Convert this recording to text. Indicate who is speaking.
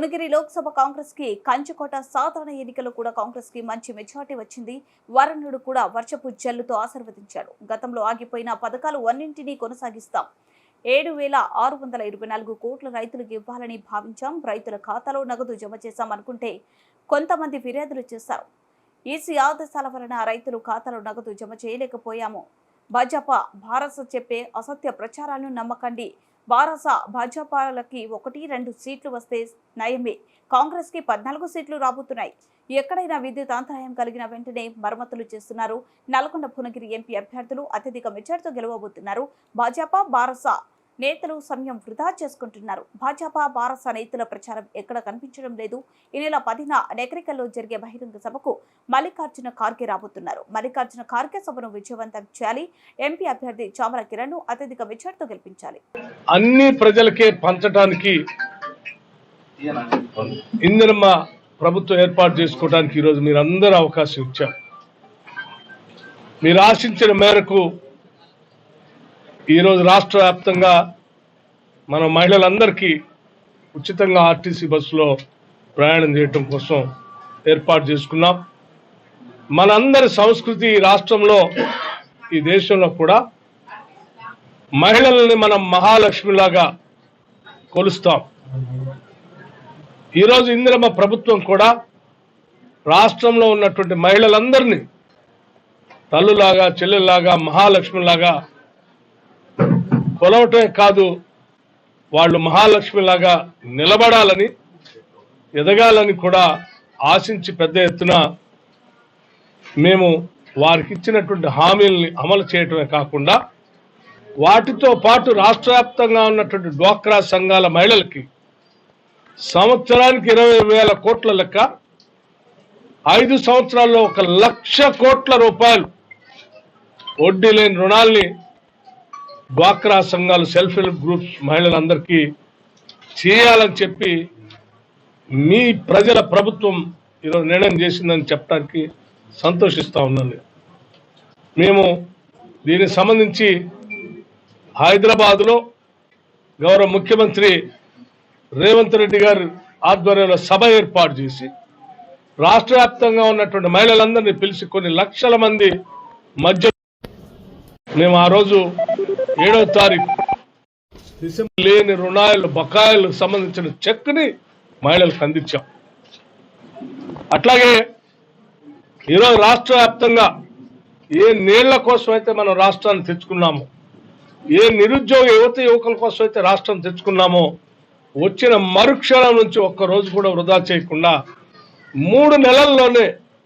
Speaker 1: భువనగిరి లోక్సభ కాంగ్రెస్కి కంచుకోట సాధారణ ఎన్నికలు కూడా కాంగ్రెస్కి మంచి మెజార్టీ వచ్చింది. వరుణుడు కూడా వర్షపు జల్లుతో ఆశీర్వదించాడు. గతంలో ఆగిపోయిన పథకాలు అన్నింటినీ కొనసాగిస్తాం. ఏడు వేల ఆరు వందల ఇరవై నాలుగు కోట్ల రైతులకు ఇవ్వాలని భావించాం. రైతుల ఖాతాలో నగదు జమ చేశాం అనుకుంటే కొంతమంది ఫిర్యాదులు చేశారు. ఈసీ ఆదేశాల వలన రైతులు ఖాతాలో నగదు జమ చేయలేకపోయాము. భాజపా భారత్ చెప్పే అసత్య ప్రచారాలను నమ్మకండి. బారసా భాజపాలకి ఒకటి రెండు సీట్లు వస్తే నయమే. కాంగ్రెస్కి పద్నాలుగు సీట్లు రాబోతున్నాయి. ఎక్కడైనా విద్యుత్ అంతరాయం కలిగిన వెంటనే మరమ్మతులు చేస్తున్నారు. నల్గొండ భువనగిరి ఎంపీ అభ్యర్థులు అత్యధిక మెజార్టీతో గెలవబోతున్నారు. భాజపా బారసా నేతలు సమయం వృధా చేసుకుంటున్నారు. భాజపా భారత నేతల ప్రచారం ఎక్కడ కనిపించడం లేదు. ఈ నెల పదిన నెకరికల్లో జరిగే బహిరంగ సభకు మల్లికార్జున ఖార్గే రాబోతున్నారు. మల్లికార్జున ఖార్గే సభను విజయవంతం చేయాలి. ఎంపీ అభ్యర్థి చామల కిరణ్ను అత్యధిక మెజార్టీతో గెలిపించాలి.
Speaker 2: అన్ని ప్రజలకే పంచటానికి ఇందిరమ్మ ప్రభుత్వం ఏర్పాటు చేసుకోవడానికి ఈరోజు మీరు అవకాశం ఇచ్చారు. మీరు ఆశించిన మేరకు ఈరోజు రాష్ట్ర వ్యాప్తంగా మన మహిళలందరికీ ఉచితంగా ఆర్టీసీ బస్సులో ప్రయాణం చేయటం కోసం ఏర్పాటు చేసుకున్నాం. మనందరి సంస్కృతి ఈ రాష్ట్రంలో ఈ దేశంలో కూడా మహిళల్ని మనం మహాలక్ష్మిలాగా కొలుస్తాం. ఈరోజు ఇందిరమ్మ ప్రభుత్వం కూడా రాష్ట్రంలో ఉన్నటువంటి మహిళలందరినీ తల్లులాగా చెల్లెల్లాగా మహాలక్ష్మిలాగా కొలవటమే కాదు వాళ్ళు మహాలక్ష్మిలాగా నిలబడాలని ఎదగాలని కూడా ఆశించి పెద్ద ఎత్తున మేము వారికి ఇచ్చినటువంటి హామీల్ని అమలు చేయటమే కాకుండా వాటితో పాటు రాష్ట్ర వ్యాప్తంగా ఉన్నటువంటి డ్వాక్రా సంఘాల మహిళలకి సంవత్సరానికి ఇరవై వేల కోట్ల లెక్క ఐదు సంవత్సరాల్లో ఒక లక్ష కోట్ల రూపాయలు వడ్డీ లేని రుణాల్ని డ్వాక్రా సంఘాలు సెల్ఫ్ హెల్ప్ గ్రూప్స్ మహిళలందరికీ చేయాలని చెప్పి మీ ప్రజల ప్రభుత్వం ఈరోజు నిర్ణయం చేసిందని చెప్పడానికి సంతోషిస్తూ ఉన్నాను. మేము దీనికి సంబంధించి హైదరాబాద్లో గౌరవ ముఖ్యమంత్రి రేవంత్ రెడ్డి గారి ఆధ్వర్యంలో సభ ఏర్పాటు చేసి రాష్ట్ర వ్యాప్తంగా ఉన్నటువంటి మహిళలందరినీ పిలిచి కొన్ని లక్షల మంది మధ్య మేము ఆ రోజు ఏడవ తారీఖు. డిసెంబర్ లేని రుణాలు బకాయిలకు సంబంధించిన చెక్ని మహిళలకు అందించాం. అట్లాగే ఈరోజు రాష్ట్ర వ్యాప్తంగా ఏ నీళ్ళ కోసం అయితే మనం రాష్ట్రాన్ని తెచ్చుకున్నామో ఏ నిరుద్యోగ యువత యువకుల కోసం అయితే రాష్ట్రం తెచ్చుకున్నామో వచ్చిన మరుక్షణం నుంచి ఒక్క రోజు కూడా వృధా చేయకుండా మూడు నెలల్లోనే